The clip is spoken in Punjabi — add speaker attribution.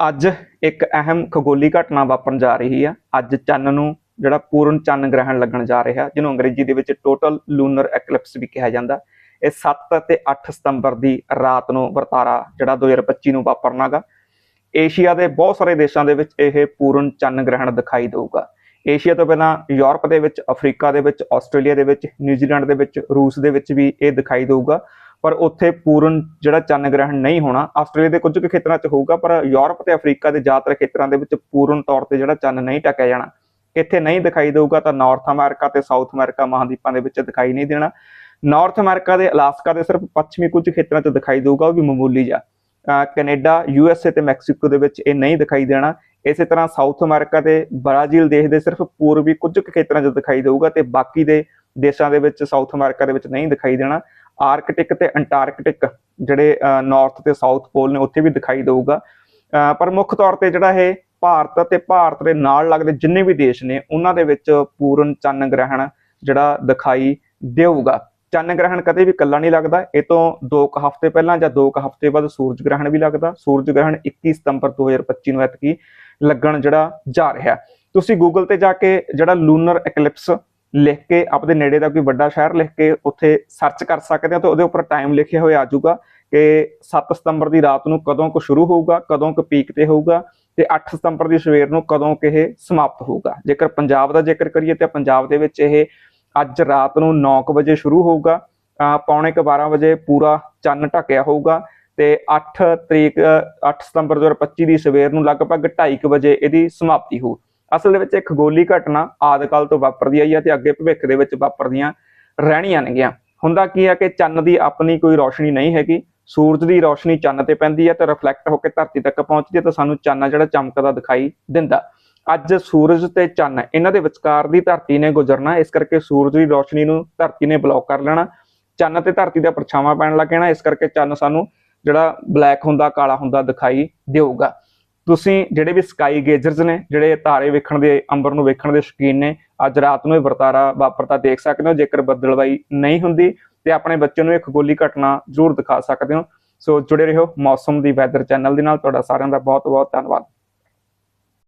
Speaker 1: ਅੱਜ ਇੱਕ ਅਹਿਮ ਖਗੋਲੀ ਘਟਨਾ ਵਾਪਰਨ ਜਾ ਰਹੀ ਹੈ ਅੱਜ ਚੰਨ ਨੂੰ ਜਿਹੜਾ ਪੂਰਨ ਚੰਨ ਗ੍ਰਹਿਣ ਲੱਗਣ ਜਾ ਰਿਹਾ, ਜਿਹਨੂੰ ਅੰਗਰੇਜ਼ੀ ਦੇ ਵਿੱਚ ਟੋਟਲ ਲੂਨਰ ਐਕਲਿਪਸ ਵੀ ਕਿਹਾ ਜਾਂਦਾ। ਇਹ 7 ਅਤੇ 8 ਸਤੰਬਰ ਦੀ ਰਾਤ ਨੂੰ ਵਰਤਾਰਾ ਜਿਹੜਾ 2025 ਨੂੰ ਵਾਪਰਨਾਗਾ ਏਸ਼ੀਆ ਦੇ ਬਹੁਤ ਸਾਰੇ ਦੇਸ਼ਾਂ ਦੇ ਵਿੱਚ ਇਹ ਪੂਰਨ ਚੰਨ ਗ੍ਰਹਿਣ ਦਿਖਾਈ ਦੇਊਗਾ। ਏਸ਼ੀਆ ਤੋਂ ਪਹਿਲਾਂ ਯੂਰਪ ਦੇ ਵਿੱਚ, ਅਫਰੀਕਾ ਦੇ ਵਿੱਚ, ਆਸਟ੍ਰੇਲੀਆ ਦੇ ਵਿੱਚ, ਨਿਊਜ਼ੀਲੈਂਡ ਦੇ ਵਿੱਚ, ਰੂਸ ਦੇ ਵਿੱਚ ਵੀ ਇਹ ਦਿਖਾਈ ਦੇਊਗਾ। ਪਰ ਉੱਥੇ ਪੂਰਨ ਜਿਹੜਾ ਚੰਨ ਗ੍ਰਹਿਣ ਨਹੀਂ ਹੋਣਾ, ਆਸਟ੍ਰੇਲੀਆ ਦੇ ਕੁਝ ਕੁ ਖੇਤਰਾਂ 'ਚ ਹੋਊਗਾ, ਪਰ ਯੂਰਪ ਤੇ ਅਫਰੀਕਾ ਦੇ ਜ਼ਿਆਦਾਤਰ ਖੇਤਰਾਂ ਦੇ ਵਿੱਚ ਪੂਰਨ ਤੌਰ ਤੇ ਜਿਹੜਾ ਚੰਨ ਨਹੀਂ ਟਕਿਆ ਜਾਣਾ। ਇੱਥੇ ਨਹੀਂ ਦਿਖਾਈ ਦੇਊਗਾ ਤਾਂ ਨਾਰਥ ਅਮਰੀਕਾ ਤੇ ਸਾਊਥ ਅਮਰੀਕਾ ਮਹਾਦੀਪਾਂ ਦੇ ਵਿੱਚ ਦਿਖਾਈ ਨਹੀਂ ਦੇਣਾ। ਨਾਰਥ ਅਮਰੀਕਾ ਦੇ ਅਲਾਸਕਾ ਦੇ ਸਿਰਫ ਪੱਛਮੀ ਕੁਝ ਖੇਤਰਾਂ 'ਚ ਦਿਖਾਈ ਦੇਊਗਾ, ਉਹ ਵੀ ਮਾਮੂਲੀ ਜਿਹਾ। ਅਹ ਕੈਨੇਡਾ ਯੂ ਐਸ ਏ ਤੇ ਮੈਕਸੀਕੋ ਦੇ ਵਿੱਚ ਇਹ ਨਹੀਂ ਦਿਖਾਈ ਦੇਣਾ। ਇਸੇ ਤਰ੍ਹਾਂ ਸਾਊਥ ਅਮਰੀਕਾ ਤੇ ਬ੍ਰਾਜ਼ੀਲ ਦੇਸ਼ ਦੇ ਸਿਰਫ ਪੂਰਬੀ ਕੁਝ ਕੁ ਖੇਤਰਾਂ 'ਚ ਦਿਖਾਈ ਦੇਊਗਾ ਤੇ ਬਾਕੀ ਦੇ ਦੇਸ਼ਾਂ ਦੇ ਵਿੱਚ ਸਾਊਥ ਅਮਰੀਕਾ ਦੇ ਵਿੱਚ ਨਹੀਂ ਦਿਖਾਈ ਦੇਣਾ। ਆਰਕਟਿਕ ਤੇ ਅੰਟਾਰਕਟਿਕ ਜਿਹੜੇ ਨਾਰਥ ਤੇ ਸਾਊਥ ਪੋਲ ਨੇ, ਉੱਥੇ ਵੀ ਦਿਖਾਈ ਦੇਊਗਾ। ਪਰ ਮੁੱਖ ਤੌਰ ਤੇ ਜਿਹੜਾ ਇਹ ਭਾਰਤ ਤੇ ਭਾਰਤ ਦੇ ਨਾਲ ਲੱਗਦੇ ਜਿੰਨੇ ਵੀ ਦੇਸ਼ ਨੇ, ਉਹਨਾਂ ਦੇ ਵਿੱਚ ਪੂਰਨ ਚੰਨ ਗ੍ਰਹਿਣ ਜਿਹੜਾ ਦਿਖਾਈ ਦੇਊਗਾ। ਚੰਨ ਗ੍ਰਹਿਣ ਕਦੇ ਵੀ ਇਕੱਲਾ ਨਹੀਂ ਲੱਗਦਾ। ਇਹ ਤੋਂ 2 ਕੁ ਹਫ਼ਤੇ ਪਹਿਲਾਂ ਜਾਂ 2 ਕੁ ਹਫ਼ਤੇ ਬਾਅਦ ਸੂਰਜ ਗ੍ਰਹਿਣ ਵੀ ਲੱਗਦਾ। ਸੂਰਜ ਗ੍ਰਹਿਣ 21 ਸਤੰਬਰ 2025 ਨੂੰ ਐਤਕੀ ਲੱਗਣ ਜਿਹੜਾ ਜਾ ਰਿਹਾ। ਤੁਸੀਂ ਗੂਗਲ ਤੇ ਜਾ ਕੇ ਜਿਹੜਾ ਲੂਨਰ ਐਕਲਿਪਸ ਲਿਖ ਕੇ ਆਪਦੇ ਨੇੜੇ ਦਾ ਕੋਈ ਵੱਡਾ ਸ਼ਹਿਰ ਲਿਖ ਕੇ ਉੱਥੇ ਸਰਚ ਕਰ ਸਕਦੇ ਹੋ ਤੇ ਉਹਦੇ ਉੱਪਰ ਟਾਈਮ ਲਿਖਿਆ ਹੋਇਆ ਆ ਜਾਊਗਾ ਕਿ 7 ਸਤੰਬਰ ਦੀ ਰਾਤ ਨੂੰ ਕਦੋਂ ਕੁ ਸ਼ੁਰੂ ਹੋਊਗਾ, ਕਦੋਂ ਕੁ ਪੀਕ ਤੇ ਹੋਊਗਾ ਤੇ 8 ਸਤੰਬਰ ਦੀ ਸਵੇਰ ਨੂੰ ਕਦੋਂ ਕਿ ਇਹ ਸਮਾਪਤ ਹੋਊਗਾ। ਜੇਕਰ ਪੰਜਾਬ ਦਾ ਜ਼ਿਕਰ ਕਰੀਏ ਤਾਂ ਪੰਜਾਬ ਦੇ ਵਿੱਚ ਇਹ ਅੱਜ ਰਾਤ ਨੂੰ 9:00 ਵਜੇ ਸ਼ੁਰੂ ਹੋਊਗਾ ਪੌਣੇ ਕੁ 12 ਵਜੇ ਪੂਰਾ ਚੰਨ ਢਕਿਆ ਹੋਊਗਾ ਤੇ 8 ਤਰੀਕ, ਅਹ 8 ਸਤੰਬਰ 2025 ਦੀ ਸਵੇਰ ਨੂੰ ਲਗਭਗ 2:30 ਵਜੇ ਇਹਦੀ ਸਮਾਪਤੀ ਹੋਊ। ਅਸਲ ਦੇ ਵਿੱਚ ਇਹ ਖਗੋਲੀ ਘਟਨਾ ਆਦਿਕਾਲ ਤੋਂ ਵਾਪਰਦੀ ਆਈ ਹੈ ਤੇ ਅੱਗੇ ਭਵਿੱਖ ਦੇ ਵਿੱਚ ਵਾਪਰਦੀਆਂ ਰਹਿਣੀਆਂ ਨੇਗੀਆਂ। ਹੁੰਦਾ ਕੀ ਹੈ ਕਿ ਚੰਨ ਦੀ ਆਪਣੀ ਕੋਈ ਰੋਸ਼ਨੀ ਨਹੀਂ ਹੈਗੀ, ਸੂਰਜ ਦੀ ਰੋਸ਼ਨੀ ਚੰਨ ਤੇ ਪੈਂਦੀ ਹੈ ਤੇ ਰਿਫਲੈਕਟ ਹੋ ਕੇ ਧਰਤੀ ਤੱਕ ਪਹੁੰਚਦੀ ਹੈ ਤਾਂ ਸਾਨੂੰ ਚੰਨ ਜਿਹੜਾ ਚਮਕਦਾ ਦਿਖਾਈ ਦਿੰਦਾ। ਅੱਜ ਸੂਰਜ ਤੇ ਚੰਨ, ਇਹਨਾਂ ਦੇ ਵਿਚਕਾਰ ਦੀ ਧਰਤੀ ਨੇ ਗੁਜ਼ਰਨਾ, ਇਸ ਕਰਕੇ ਸੂਰਜ ਦੀ ਰੋਸ਼ਨੀ ਨੂੰ ਧਰਤੀ ਨੇ ਬਲੌਕ ਕਰ ਲੈਣਾ, ਚੰਨ ਤੇ ਧਰਤੀ ਦਾ ਪਰਛਾਵਾਂ ਪੈਣ ਲੱਗ ਜਾਣਾ, ਇਸ ਕਰਕੇ ਚੰਨ ਸਾਨੂੰ ਜਿਹੜਾ ਬਲੈਕ ਹੁੰਦਾ, ਕਾਲਾ ਹੁੰਦਾ ਦਿਖਾਈ ਦੇਊਗਾ। ਤੁਸੀਂ ਜਿਹੜੇ ਵੀ ਸਕਾਈ ਗੇਜਰਸ ਨੇ, ਜਿਹੜੇ ਤਾਰੇ ਵੇਖਣ ਦੇ, ਅੰਬਰ ਨੂੰ ਵੇਖਣ ਦੇ ਸ਼ੌਕੀਨ ਨੇ, ਅੱਜ ਰਾਤ ਨੂੰ ਇਹ ਵਰਤਾਰਾ ਵਾਪਰਦਾ ਦੇਖ ਸਕਦੇ ਹੋ, ਜੇਕਰ ਬੱਦਲਵਾਈ ਨਹੀਂ ਹੁੰਦੀ ਤੇ ਆਪਣੇ ਬੱਚੇ ਨੂੰ ਇਹ ਖਗੋਲੀ ਘਟਨਾ ਜ਼ਰੂਰ ਦਿਖਾ ਸਕਦੇ ਹੋ। ਸੋ ਜੁੜੇ ਰਹੋ ਮੌਸਮ ਦੀ ਵੈਦਰ ਚੈਨਲ ਦੇ ਨਾਲ, ਤੁਹਾਡਾ ਸਾਰਿਆਂ ਦਾ ਬਹੁਤ ਬਹੁਤ ਧੰਨਵਾਦ।